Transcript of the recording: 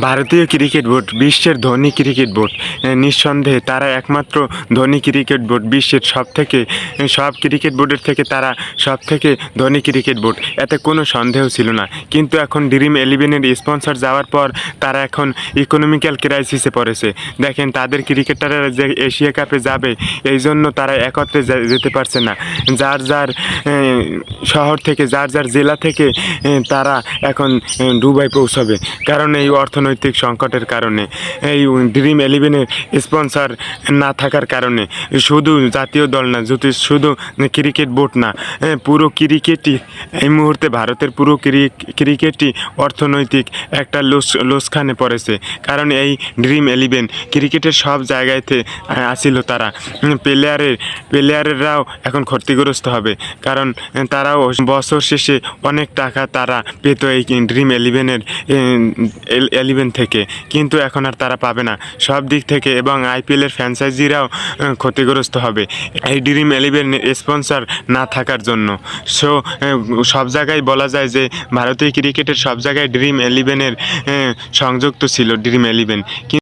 ভারতীয় cricket board, বিশ্বের ধনী ক্রিকেট বোর্ড। নিঃসন্দেহে তারা একমাত্র ধনী ক্রিকেট বোর্ড, বিশ্বের সব থেকে সব ক্রিকেট বোর্ডের থেকে তারা সব থেকে ধনী ক্রিকেট বোর্ড। এতে কোনো সন্দেহ ছিল না। কিন্তু এখন ড্রিম ইলেভেনের স্পন্সর যাওয়ার পর তারা এখন ইকোনমিক্যাল ক্রাইসিসে পড়েছে। দেখেন, তাদের ক্রিকেটাররা যে এশিয়া কাপে যাবে, এই জন্য তারা একত্রে যেতে পারছে না। যার যার শহর থেকে, যার যার জেলা থেকে তারা এখন দুবাই পৌঁছাবে। কারণ এই অর্থনৈতিক সংকটের কারণে, এই ড্রিম ইলেভেনের স্পন্সর না থাকার কারণে, শুধু জাতীয় দল না, যদি শুধু ক্রিকেট বোর্ড না পুরো ক্রিকেটই এই মুহূর্তে ভারতের পুরো ক্রি- ক্রিকেটই অর্থনৈতিক একটা লোস, লোসখানে পড়েছে। কারণ এই ড্রিম ইলেভেন ক্রিকেটের সব জায়গাতে আসিল তারা। প্লেয়ারের প্লেয়ারেরাও এখন ক্ষতিগ্রস্ত হবে। কারণ তারাও বছর শেষে অনেক টাকা তারা পেত এই ড্রিম ইলেভেনের ইলেভেন থেকে। কিন্তু এখন আর তারা পাবে না। সব দিক থেকে এবং আইপিএলের ফ্র্যাঞ্চাইজিরাও ক্ষতিগ্রস্ত হবে। এই ড্রিম ইলেভেন স্পন্সর না থাকার জন্য। সো সব জায়গায় বলা যায় যে, ভারতীয় ক্রিকেটের সব জায়গায় ড্রিম ইলেভেনের সংযুক্ত ছিল ড্রিম ইলেভেন